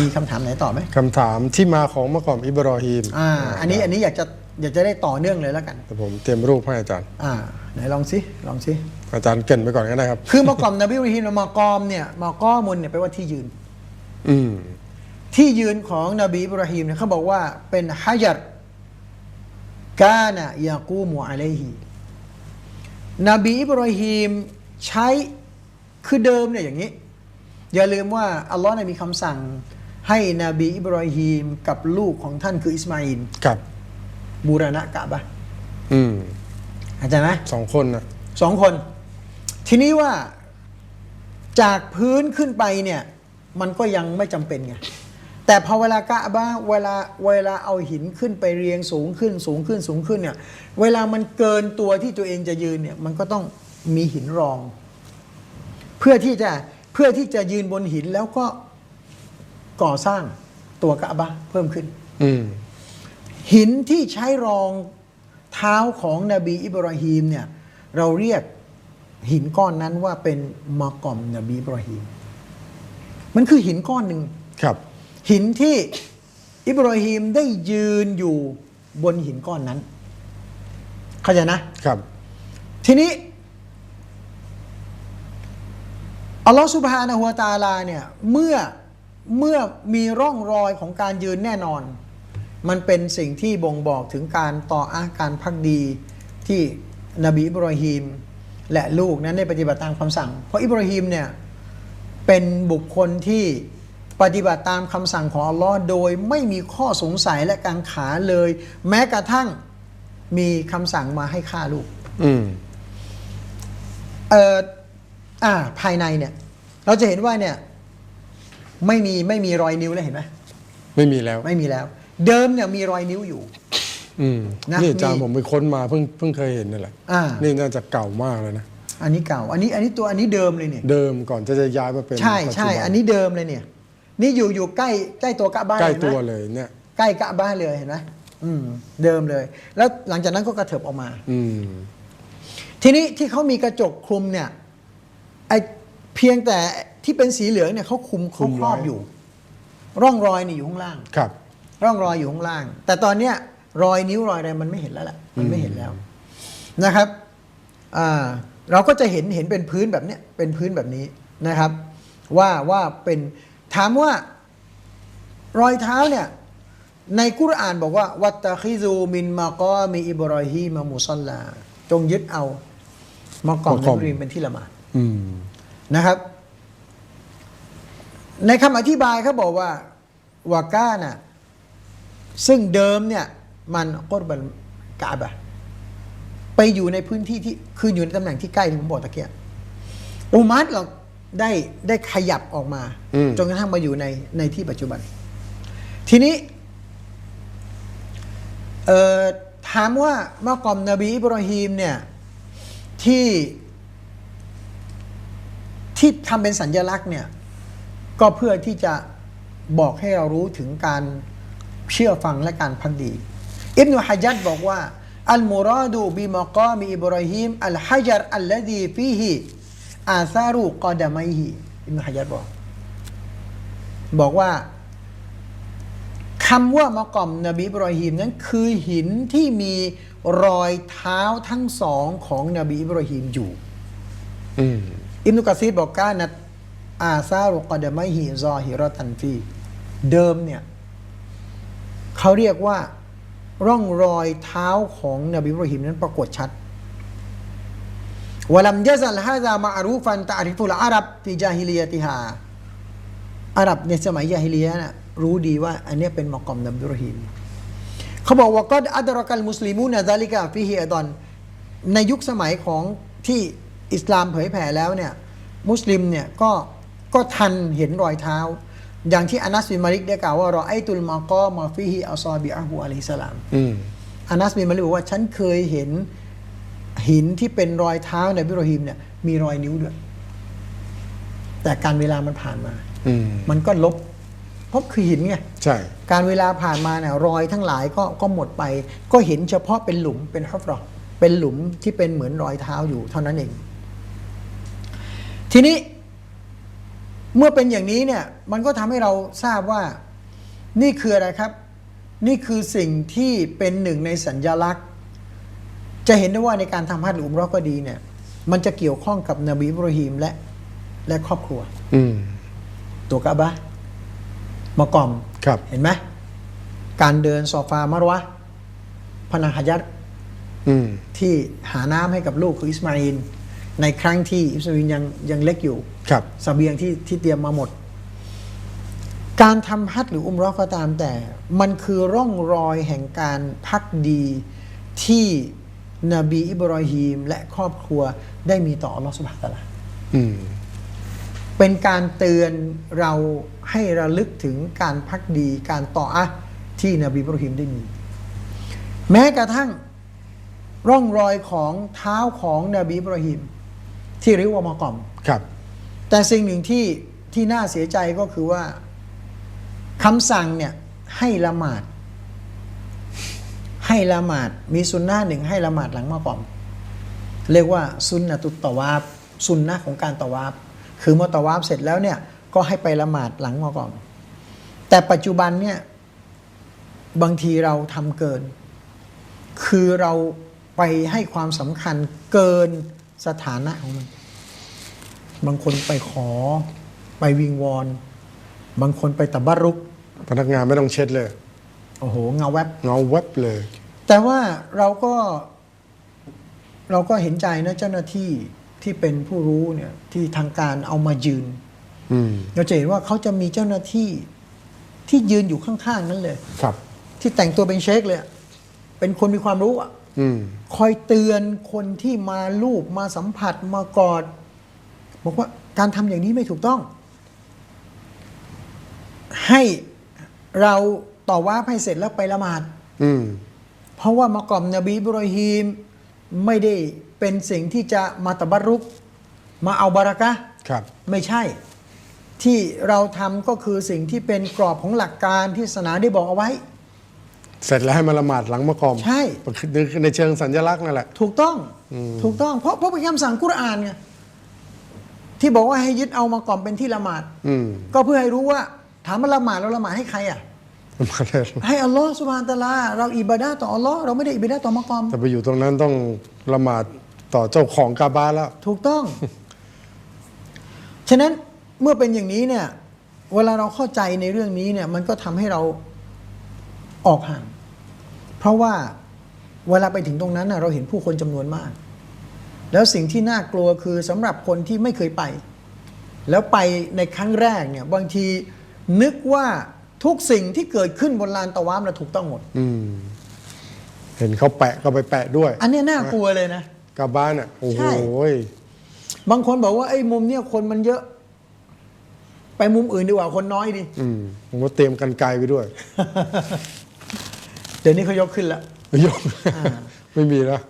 มีคำถามไหนต่อไหมคำถามที่มาของมะกอมอิบรอฮีมอ่า อันนี้อันนี้อยากจะอยากจะได้ต่อเนื่องเลยแล้วกัน แต่ผมเตรียมรูปให้อาจารย์ อ่า ไหนลองสิลองสิ อาจารย์เกรินไปก่อนก็ได้ครับ คือมากอมนบีอิบราฮิมมากอมเนี่ยมากอมุนเนี่ยแปลว่าที่ยืน อืม ที่ยืนของนบีอิบราฮิมเนี่ยเขาบอกว่าเป็นฮะยัรกานะยากูมูอะลัยฮีนบีอิบราฮิมใช้คือเดิมเนี่ยอย่างนี้ อย่าลืมว่าอัลลอฮ์เนี่ยมีคำสั่ง ให้นบีอิบราฮิมกับลูกของท่านคืออิสมาอิลครับบูรณะกะบะห์อืมเข้าใจไหมสองคนนะสองคน ทีนี้ว่าจากพื้นขึ้นไปเนี่ย มันก็ยังไม่จำเป็นไงแต่พอเวลากะบะห์เวลาเวลาเอาหินขึ้นไปเรียงสูงขึ้นสูงขึ้นสูงขึ้นเนี่ย เวลามันเกินตัวที่ตัวเองจะยืนเนี่ย มันก็ต้องมีหินรอง เพื่อที่จะเพื่อที่จะยืนบนหินแล้วก็ ก่อสร้างตัวกะบะห์เพิ่มขึ้น อืม หินที่ใช้รองเท้าของนบีอิบราฮิมเนี่ย เราเรียกหินก้อนนั้นว่าเป็นมากอมนบีอิบราฮิมมันคือหินก้อนหนึ่งครับ หินที่อิบราฮิมได้ยืนอยู่บนหินก้อนนั้น เข้าใจนะ ครับ ทีนี้อัลลอฮฺสุบฮานะฮูวะตะอาลาเนี่ย เมื่อ เมื่อมีร่องรอยของการยืนแน่นอน มันเป็นสิ่งที่บ่งบอกถึงการต่ออาการพักดีที่นบีอิบราฮิมและลูกนั้นได้ปฏิบัติตามคำสั่ง เพราะอิบราฮิมเนี่ยเป็นบุคคลที่ปฏิบัติตามคำสั่งของอัลลอฮ์โดยไม่มีข้อสงสัยและกังขาเลย แม้กระทั่งมีคำสั่งมาให้ฆ่าลูกอืมเอ่ออ่าภายในเนี่ย เราจะเห็นว่าเนี่ย ไม่มีไม่มีรอยนิ้วแล้วเห็นไหมไม่มีแล้ว ไม่มีแล้ว เดิมเนี่ยมีรอยนิ้วอยู่ อืมนะนี่อาจารย์มีผมไปค้นมาเพิ่งเพิ่งเคยเห็นนี่แหละอ่านี่น่าจะเก่ามากเลยนะ อันนี้เก่า อันนี้อันนี้ตัวอันนี้เดิมเลยเนี่ย เดิมก่อนจะจะย้ายมาเป็นใช่ปัจจุใช่บัอันนี้เดิมเลยเนี่ย นี่อยู่อยู่ใกล้ใกล้ตัวกะบ้านใกล้เห็นไหมตัวเลยเนี่ย ใกล้กะบ้านเลยเห็นไหมอืม เดิมเลย แล้วหลังจากนั้นก็กระเถิบออกมา อืม ทีนี้ที่เขามีกระจกคลุมเนี่ยไอเพียงแต่ ที่เป็นสีเหลืองเนี่ยเขาคุมคลุเขามครอบไว้อยู่ ร่องรอยนี่อยู่ข้างล่าง ครับ ร่องรอยอยู่ข้างล่าง แต่ตอนเนี้ยรอยนิ้วรอยอะไรมันไม่เห็นแล้วแหละมันไม่เห็นแล้วนะครับอ่าเราก็จะเห็นเห็นเป็นพื้นแบบเนี้ยเป็นพื้นแบบนี้นะครับ ว่าว่าเป็นถามว่ารอยเท้าเนี่ยในกุรอานบอกว่า วัตตะคิซูมินมากอมีอิบรอฮีมามุซัลลา จงยึดเอามากอมมะนกอมบรีมเป็นที่ละหมาดอืมนะครับ ในคำอธิบายเขาบอกว่าวาก้าน่ะซึ่งเดิมเนี่ยมันกอรบันกาบะห์ไปอยู่ในพื้นที่ที่คืออยู่ในตำแหน่งที่ใกล้ที่ผมบอกตะเกียบอุมัดเราได้ได้ขยับออกมาอืมจนกระทั่งมาอยู่ในในที่ปัจจุบัน ทีนี้เอ่อถามว่าเมื่อก่อนนบีอิบราฮิมเนี่ยที่ที่ทำเป็นสัญญลักษณ์เนี่ย ก็เพื่อที่จะบอกให้เรารู้ถึงการเชื่อฟังและการพักดี อิบนุฮะจัดบอกว่าอัลมุราดูบิมากามีอิบราฮิมอัลฮะจัรอัลลดีฟีฮิอาซารุกอดามัยฮิอิบนุฮะจัดบอก บอกว่าคำว่ามากอมนบีอิบราฮิมนั้นคือหินที่มีรอยเท้าทั้งสองของนบีอิบราฮิมอยู่อืมอิบนุกะซีรบอกกานัด อาซารุกอดมฮิซอฮิรตันฟีเดิมเนี่ยเขาเรียกว่า ร่องรอยเท้าของนบีบราฮิมนั้นปรากฏชัดวลัมยะซัลฮาซามาอารูฟันตะอาริฟุลอารับฟิจาฮิลียติฮาอาหรับในสมัยยาฮิลียนะรู้ดีว่า อันนี้เป็นมกอมนบีบราฮิมเขาบอกว่าก็อัดรกัลมุสลิมูนะซาลิกาฟิฮิอดอนในยุคสมัยของที่อิสลามเผยแผ่แล้วเนี่ยมุสลิมเนี่ยก็ ก็ทันเห็นรอยเท้า อย่างที่อานัสบินมาลิกได้กล่าวว่ารอไอตุลมากอมาฟิฮิอัลซอบิอะฮูอะลัยฮิสสลามอืมอานัสบินมาลิกบอกว่า ฉันเคยเห็นหินที่เป็นรอยเท้าในบิโรฮิมเนี่ยมีรอยนิ้วด้วย แต่การเวลามันผ่านมา อืมมันก็ลบเพราะคือหินไงใช่ การเวลาผ่านมาเนี่ยรอยทั้งหลายก็ก็หมดไป ก็เห็นเฉพาะเป็นหลุมเป็นฮัฟรอเป็นหลุมที่เป็นเหมือนรอยเท้าอยู่เท่านั้นเอง ทีนี้ เมื่อเป็นอย่างนี้เนี่ยมันก็ทำให้เราทราบว่านี่คืออะไรครับ นี่คือสิ่งที่เป็นหนึ่งในสัญญลักษณ์ จะเห็นได้ว่าในการทำฮัจญ์หรืออุมเราะห์ก็ดีเนี่ยมันจะเกี่ยวข้องกับนบีอิบราฮิมและและครอบครัว อืมตัวกะบะห์มากอมครับ เห็นไหมการเดินซอฟามารวะห์พนังฮัจญ์อืมที่หาน้ำให้กับลูกคืออิสมาอิน ในครั้งที่อิสมาอินยังยังเล็กอยู่ครับสเสบียงที่ที่เตรียมมาหมด การทำฮัจญ์หรืออุมเราะห์ก็ตามแต่ มันคือร่องรอยแห่งการพักดีที่นบีอิบรอฮีมและครอบครัวได้มีต่ออัลลอฮฺสุบฮานะฮูวะตะอาลาอืมเป็นการเตือนเราให้ระลึกถึงการพักดีการต่ออะห์ที่นบีอิบรอฮีมได้มี แม้กระทั่งร่องรอยของเท้าของนบีอิบรอฮีม ที่เรียกว่ามากอมครับ แต่สิ่งหนึ่งที่ที่น่าเสียใจก็คือว่าคำสั่งเนี่ยให้ละหมาด ให้ละหมาดมีซุนนะห์หนึ่งให้ละหมาดหลังมากอม เรียกว่าซุนนะตุตตะวาบซุนนะห์ของการตะวาบคือเมื่อตะวาบเสร็จแล้วเนี่ยก็ให้ไปละหมาดหลังมากอม แต่ปัจจุบันเนี่ยบางทีเราทำเกิน คือเราไปให้ความสำคัญเกิน สถานะของมัน บางคนไปขอ ไปวิงวอน บางคนไปตะบารุก พนักงานไม่ต้องเช็ดเลย โอ้โห เงาแวบ เงาแวบเลย แต่ว่าเราก็ เราก็เห็นใจนะเจ้าหน้าที่ที่เป็นผู้รู้เนี่ย ที่ทางการเอามายืนอืมเราจะเห็นว่าเขาจะมีเจ้าหน้าที่ที่ยืนอยู่ข้างๆนั้นเลย ครับ ที่แต่งตัวเป็นเชคเลยอะเป็นคนมีความรู้อะอืม คอยเตือนคนที่มาลูบมาสัมผัสมากอด บอกว่าการทำอย่างนี้ไม่ถูกต้อง ให้เราต่อว่าให้เสร็จแล้วไปละหมาดอืมเพราะว่ามากอมนบีอิบรอฮีมไม่ได้เป็นสิ่งที่จะมาตะบัรุก มาเอาบารักะห์ครับ ไม่ใช่ ที่เราทำก็คือสิ่งที่เป็นกรอบของหลักการที่ศาสนาได้บอกเอาไว้ เสร็จแล้วให้มาละหมาดหลังมะกอมใช่ ในเชิงสัญลักษณ์นั่นแหละ ถูกต้องอืมถูกต้อง เพราะเพราะเป็นคำสั่งกุรอานไงที่บอกว่าให้ยึดเอามากอมเป็นที่ละหมาดอืมก็เพื่อให้รู้ว่า ถามว่าละหมาดเราละหมาดให้ใครอะละหมาดเลยให้อัลลอฮ์สุบฮานตะอาลา เราอิบาดาต่ออัลลอฮ์เราไม่ได้อิบาดาต่อมากอมแต่ไปอยู่ตรงนั้นต้องละหมาดต่อเจ้าของกาบาแล้ว ถูกต้อง ฉะนั้นเมื่อเป็นอย่างนี้เนี่ย เวลาเราเข้าใจในเรื่องนี้เนี่ย มันก็ทำให้เรา ออกห่าง เพราะว่าเวลาไปถึงตรงนั้นน่ะเราเห็นผู้คนจำนวนมาก แล้วสิ่งที่น่ากลัวคือสำหรับคนที่ไม่เคยไป แล้วไปในครั้งแรกเนี่ยบางทีนึกว่าทุกสิ่งที่เกิดขึ้นบนลานตะวามน่ะถูกต้องหมดอืมเห็นเขาแปะก็ไปแปะด้วย อันเนี้ยน่ากลัวเลยนะกาบาเนี่ยโอ้โหใช่บางคนบอกว่าไอ้มุมเนี่ยคนมันเยอะ ไปมุมอื่นดีกว่าคนน้อยดีอืมผมก็เตรียมกันไกลไปด้วยเดี๋ยวนี้เขายกขึ้นแล้วไม่ยกอ่าไม่มีแล้ว